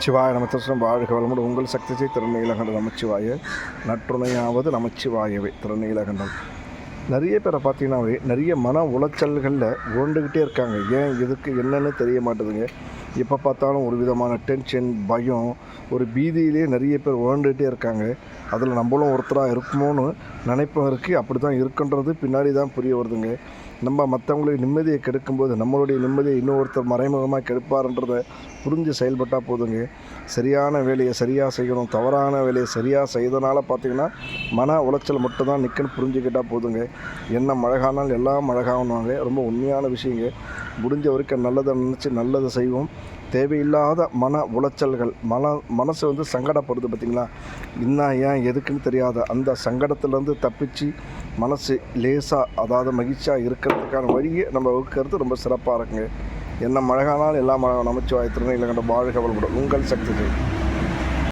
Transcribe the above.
நமச்சிவாய நமத்தம் வாழ்க வளமுடன். உங்கள் சக்தி திருநீலகண்ட நமச்சிவாய. நற்றுணையாவது நமச்சிவாயவே திருநீலகண்டம் நிறைய பேரை பார்த்தீங்கன்னாவே நிறைய மன உளைச்சல்களில் உருண்டுக்கிட்டே இருக்காங்க. ஏன் இதுக்கு என்னன்னு தெரிய மாட்டேதுங்க. எப்போ பார்த்தாலும் ஒரு விதமான டென்ஷன் பயம். ஒரு பீதியிலே நிறைய பேர் உழண்டுகிட்டே இருக்காங்க. அதில் நம்மளும் ஒருத்தராக இருக்குமோன்னு நினைப்பும் இருக்குது அப்படி தான் இருக்குன்றது பின்னாடி தான் புரிய வருதுங்க. நம்ம மற்றவங்களுக்கு நிம்மதியை கெடுக்கும்போது நம்மளுடைய நிம்மதியை இன்னொருத்தர் மறைமுகமாக கெடுப்பாருன்றதை புரிஞ்சு செயல்பட்டால் போதுங்க. சரியான வேலையை சரியாக செய்யணும் தவறான வேலையை சரியாக செய்தனால பார்த்தீங்கன்னா மன உளைச்சல் மட்டும்தான் நிற்கன்னு புரிஞ்சுக்கிட்டால் போதுங்க. என்ன மழகானாலும் எல்லாம் மழகாகணுவாங்க ரொம்ப உண்மையான விஷயங்க. முடிஞ்ச வரைக்கும் நல்லதை நினச்சி நல்லதை செய்வோம். தேவையில்லாத மன உளைச்சல்கள் மன மனசு வந்து சங்கடப்படுது பார்த்திங்களா இன்னும் ஏன் எதுக்குன்னு தெரியாத அந்த சங்கடத்துலேருந்து தப்பிச்சு மனசு லேசாக அதாவது மகிழ்ச்சியாக இருக்கிறதுக்கான வழியை நம்ம வகுக்கிறது ரொம்ப சிறப்பாக இருக்குங்க. என்ன மழகானாலும் எல்லா மழை நமச்சிவாய் இல்லை கண்ட வாழ்க வளமுடன். உங்கள் சக்தி